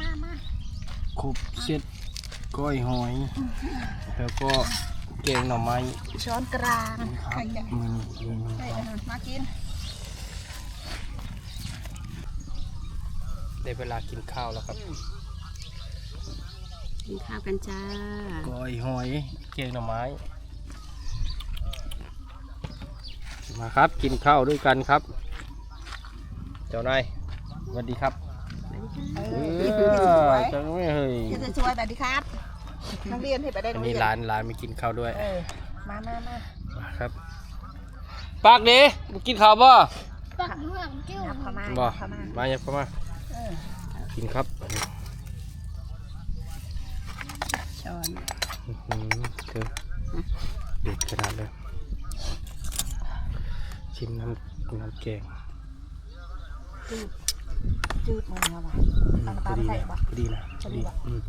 มามาครบเสร็จก้อยหอย แล้วก็แกงหน่อไม้ช้อนกลางครับใครจะมือมือมือได้อาหารมากินได้เวลากินข้าวแล้วครับ กินข้าวกันจ้า ก้อยหอยแกงหน่อไม้ มาครับกินข้าวด้วยกันครับ เจ้านายสวัสดีครับ เอเออพี่สอวยจะไม่เฮ้ยพี่สวยๆสวัสดีครับนักเรียนให้ไปได้อัโรนงนี้เรียนร้านร้านไม่กินข้าวด้วยเออมามามามาครับปากดีมากินข้าวบ่ปักเมืองจิ้วนับเข้ามาบ่นับเข้ามามาอย่าเข้ามาเออกินครับช้อนอื้อหือเธอเด็ดขนาดเลยชิมน้ำน้ำแกง จืดมือเอาไว้อืมเอาน้ำพตาอลดีใส่นะปะพอดีนะพพออดีดีปะอืม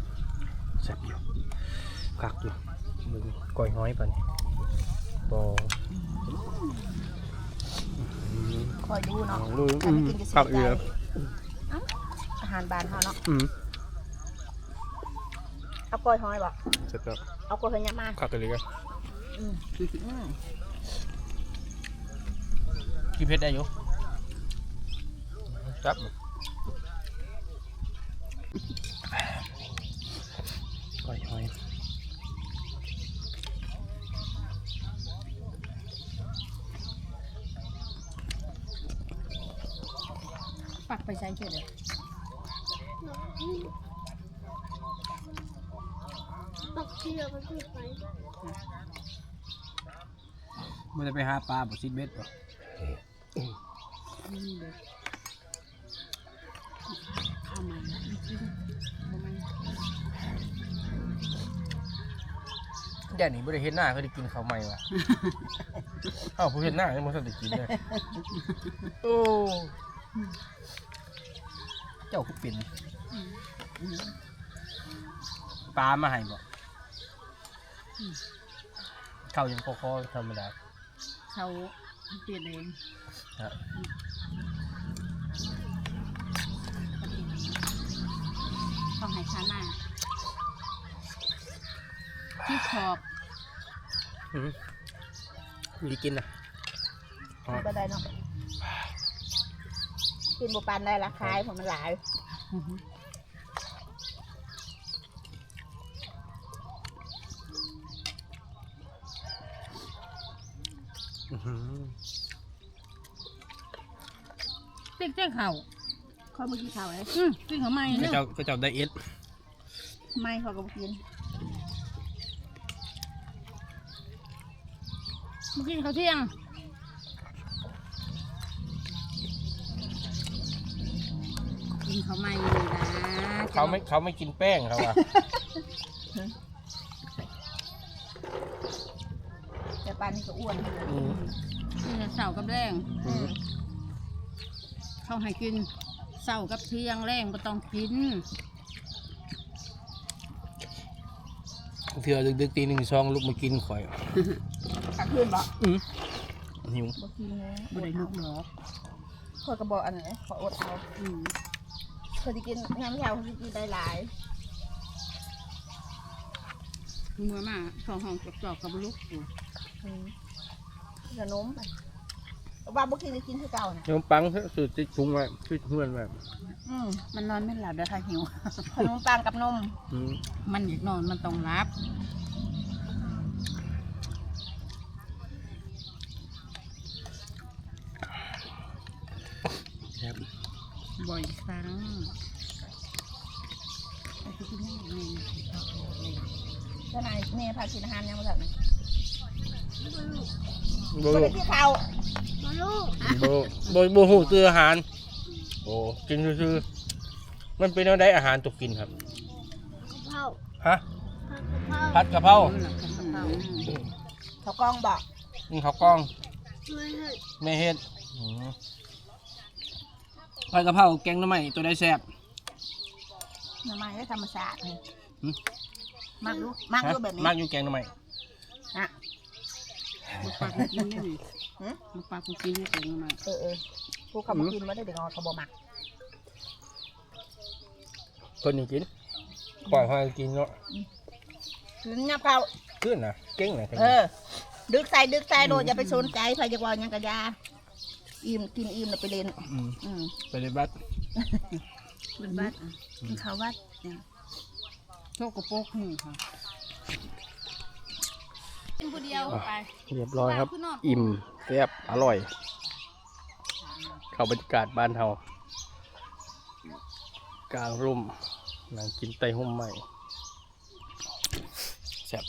แซ่บอยู่กักอยู่มึงก้อยห้อยป่ะนี่บอคอยดูเนาะลูกอัอืนนี้มกินจะเสีกัยกใจเอือเอ้าอาหารบานเขาเนาะอืมเอากล้อยหอยบ่เสร็จแล้วเอากล้อยหอยยับมากักกันเลยกันอืมอืมกี่เพชรได้อยู่จับ ก้อยห้อยปักไปใช้เฉยเลยปักเชือกมันขึ้นไปมันจะไปหาปลาบ่ซิดเบ็ดป่ะ นี่เลยข้าวมันบ่มันแย่นี่ไม่ได้เห็นหน้าเขาได้กินข้าวใหม่ว่ะ อ้าวผู้เห็นหน้ายังไม่ทันได้กินเลยโอ้เจ้าก็เป็นปลามาให้บ่ข้าวยังคอๆธรรมดาเขาเปลี่ยนเอง ข้าหน้าที่ขอบอืมมีกินนะอ๋อก็ได้เนาะกินบุปันได้ละคายผมมันหลายอื้อหืออื้อหือเจ๊กเจ๊กเข่าข้อเมื่อกี้เขาเลยอืมกินเขาไม่ก็เนี่ยเจ้าก็เจ้าไดเอท ไม่เขาก็บ่กินเมื่อกี้เขาเที่ยงกินเขาไม่นะเขาไม่เขาไม่กินแป้งเขาอะแต่ปานนี้ก็อ้วนอืมกินแต่เสาร์กับแรงอืมเขาให้กินเสาร์กับเที่ยงแรงไม่ต้องกิน เถื่อดึกๆตีหนึ่งซองลูกมากินข่อยกลางคืนบ่อืมหิวบ่กินเลยบ่ได้ลุกหรอกคอยก็บอกอันไหนขออดเอาอืมเคยจะกินน้ำยาเขาจะกินได้หลายเมื่อมาสองห้องจอกๆกับลุกอยู่อืมขนมไป ว่าบ่กินก็กินคือเก่าน่ะขนมปังสูตรติดพุงไว้ช่วยเพื่อนไว้อืมมันนอนไม่หลับเด้อค่ะหิว ขนมปังกับนมอืมมันอยากนอนมันต้องรับครับบ่อยครั้งไอ้ที่กินนี่นี่เจ้านายแม่พากินอาหารยังบ่ทันนะโบบ่ได้กินข้าว มาลูกโบโบโบหูซื้ออาหาร โอ้กินซื้อๆมันเป็นอะไรอาหารตุกกินครับเผาฮะผัดกะเพราผัดกะเพราหลับกันเปล่าเขากล้องบอกนี่ข้าวกล้องไม่ให้แม่เฮ็ดอืมผัดกะเพราแกงหน้ำใหม่ตัวได้แซ่บ หน้ำไม้ได้ธรรมชาติเลยหืมมากดูมากฮะดูแบบนี้มากอยู่แกงหน้ำใหม่นะลูกปลากูกินนี่นี่ หืมลูกปลากูกินนี่เองมาเออเออพวกเขาบอกกินมาได้เด็กเขาบอกมักคนนี้กินปล่อยให้กินเนาะถึงยับเขาขึ้นนะเก่งนะเออ ดึกใส่ดึกใส่โดดอย่าไปสนใจใครจะว่าหยังกะยาอิ่มกินอิ่มแล้วไปเล่นมอืมไปเลยบัดเป็นวัดอะเป็นเขาวัดเนี่ยโชคกระโปกหนึ่งค่ะ กินผู้เดียวไปเรียบร้อยครับ อิ่มแซ่บอร่อย เข้าบรรยากาศบ้านเฮากลางร่มนั่งกินไต้หุ่มใหม่แซ่บ